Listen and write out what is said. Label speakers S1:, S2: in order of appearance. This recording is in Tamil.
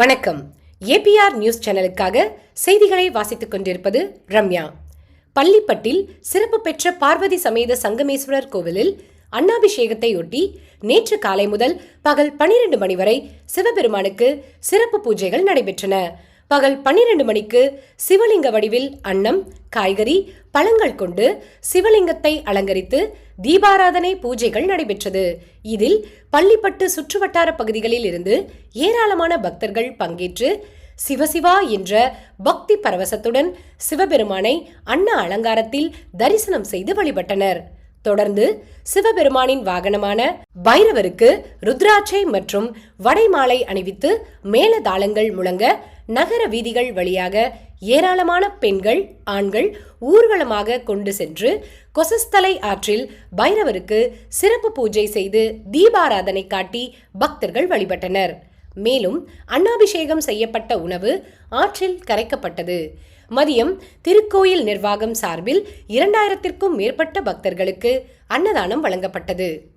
S1: வணக்கம். ஏபிஆர் நியூஸ் சேனலுக்காக செய்திகளை வாசித்துக் கொண்டிருப்பது ரம்யா. பள்ளிப்பட்டில் சிறப்பு பெற்ற பார்வதி சமேத சங்கமேஸ்வரர் கோவிலில் அன்னாபிஷேகத்தையொட்டி நேற்று காலை முதல் பகல் பனிரெண்டு மணி வரை சிவபெருமானுக்கு சிறப்பு பூஜைகள் நடைபெற்றன. பகல் பன்னிரண்டு மணிக்கு சிவலிங்க வடிவில் அன்னம் காய்கறி பழங்கள் கொண்டு சிவலிங்கத்தை அலங்கரித்து தீபாராதனை பூஜைகள் நடைபெற்றது. இதில் பள்ளிப்பட்டு சுற்றுவட்டார பகுதிகளில் இருந்து ஏராளமான பக்தர்கள் பங்கேற்று சிவசிவா என்ற பக்தி பரவசத்துடன் சிவபெருமானை அன்ன அலங்காரத்தில் தரிசனம் செய்து வழிபட்டனர். தொடர்ந்து சிவபெருமானின் வாகனமான பைரவருக்கு ருத்ராட்சை மற்றும் வடைமாலை அணிவித்து மேலதாளங்கள் முழங்க நகர வீதிகள் வழியாக ஏராளமான பெண்கள் ஆண்கள் ஊர்வலமாக கொண்டு சென்று கொசஸ்தலை ஆற்றில் பைரவருக்கு சிறப்பு பூஜை செய்து தீபாராதனை காட்டி பக்தர்கள் வழிபட்டனர். மேலும் அன்னாபிஷேகம் செய்யப்பட்ட உணவு ஆற்றில் கரைக்கப்பட்டது. மதியம் திருக்கோயில் நிர்வாகம் சார்பில் இரண்டாயிரத்திற்கும் மேற்பட்ட பக்தர்களுக்கு அன்னதானம் வழங்கப்பட்டது.